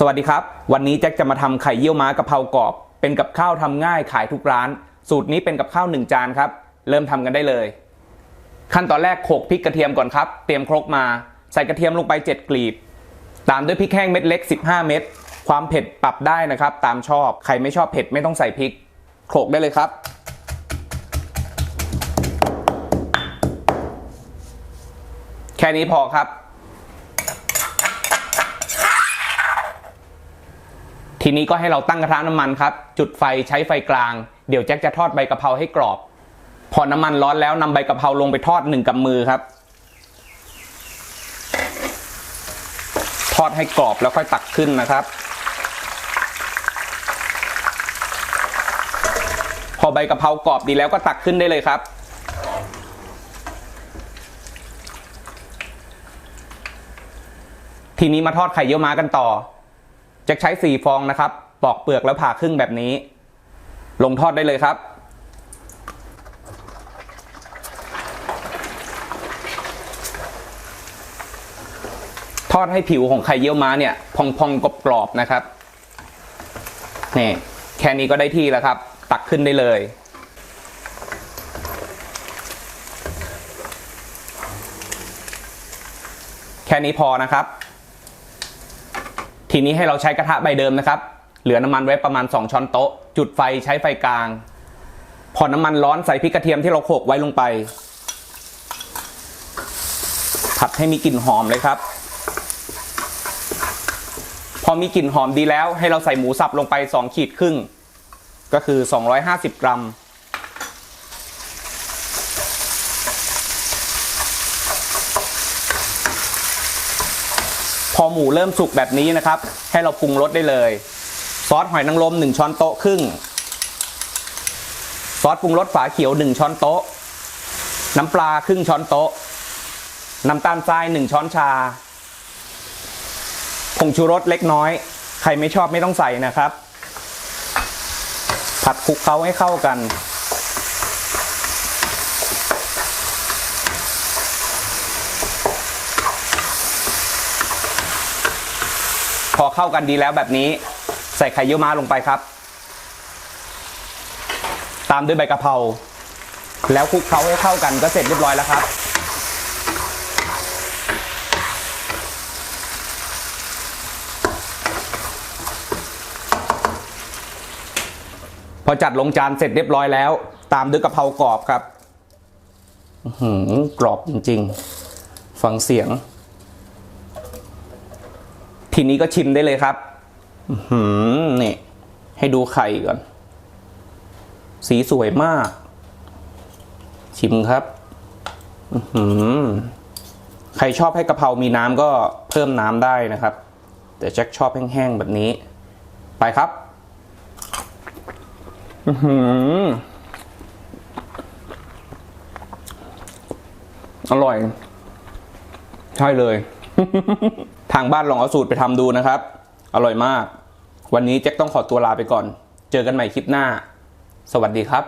สวัสดีครับ วันนี้แจ็คจะมาทำไข่เยี่ยวม้ากะเพรากรอบ เป็นกับข้าวทำง่ายขายทุกร้าน สูตรนี้เป็นกับข้าวหนึ่งจานครับ เริ่มทำกันได้เลย ขั้นตอนแรกโขลกพริกกระเทียมก่อนครับ เตรียมครกมา ใส่กระเทียมลงไป 7 กลีบ ตามด้วยพริกแห้งเม็ดเล็ก 15 เม็ด ความเผ็ดปรับได้นะครับ ตามชอบ ใครไม่ชอบเผ็ดไม่ต้องใส่พริก โขลกได้เลยครับ แค่นี้พอครับ ทีนี้ก็ให้เราตั้งกระทะน้ำมันครับ จุดไฟใช้ไฟกลาง เดี๋ยวแจ็คจะทอดใบกะเพราให้กรอบ พอน้ำมันร้อนแล้วนำใบกะเพราลงไปทอดหนึ่งกำมือครับ ทอดให้กรอบแล้วค่อยตักขึ้นนะครับ พอใบกะเพรากรอบดีแล้วก็ตักขึ้นได้เลยครับทีนี้มาทอดไข่เยี่ยวม้ากันต่อ จะใช้สี่ฟองนะครับ ปอกเปลือกแล้วผ่าครึ่งแบบนี้ ลงทอดได้เลยครับ ทอดให้ผิวของไข่เยี่ยวม้าเนี่ย พองๆกรอบๆนะครับนี่แค่นี้ก็ได้ที่แล้วครับ ตักขึ้นได้เลยแค่นี้พอนะครับ ทีนี้ให้เราใช้กระทะใบเดิมนะครับ เหลือน้ำมันไว้ประมาณ 2 ช้อนโต๊ะ จุดไฟใช้ไฟกลาง พอน้ำมันร้อนใส่พริกกระเทียมที่เราโขลกไว้ลงไป ผัดให้มีกลิ่นหอมเลยครับ พอมีกลิ่นหอมดีแล้ว ให้เราใส่หมูสับลงไป 2 ขีดครึ่ง ก็คือ 250 กรัม อหมูเริ่มสุกแบบนี้นะครับ ให้เราปรุงรสได้เลย ซอสหอยนางรม1ช้อนโต๊ะครึ่ง ซอสปรุงรสฝาเขียว 1 ช้อนโต๊ะ น้ำปลาครึ่งช้อนโต๊ะ น้ำตาลทราย 1 ช้อนชา ผงชูรสเล็กน้อย ใครไม่ชอบไม่ต้องใส่นะครับ ผัดคลุกเคล้าให้เข้ากัน พอเข้ากันดีแล้วแบบนี้ ใส่ไข่เยี่ยวม้าลงไปครับ ตามด้วยใบกะเพราแล้วคลุกเคล้าให้เข้ากันก็เสร็จเรียบร้อยแล้วครับ พอจัดลงจานเสร็จเรียบร้อยแล้ว ตามด้วยกะเพรากรอบครับหือกรอบจริงๆ ฟังเสียง ทีนี้ก็ชิมได้เลยครับหือนี่ ให้ดูไข่ก่อน สีสวยมาก ชิมครับอือหือใครชอบให้กะเพรามีน้ำก็เพิ่มน้ำได้นะครับ แต่แจ็คชอบแห้งๆแบบนี้ ไปครับอือหืออร่อย ใช่เลย ทางบ้านลองเอาสูตรไปทำดูนะครับ อร่อยมาก วันนี้แจ็คต้องขอตัวลาไปก่อน เจอกันใหม่คลิปหน้า สวัสดีครับ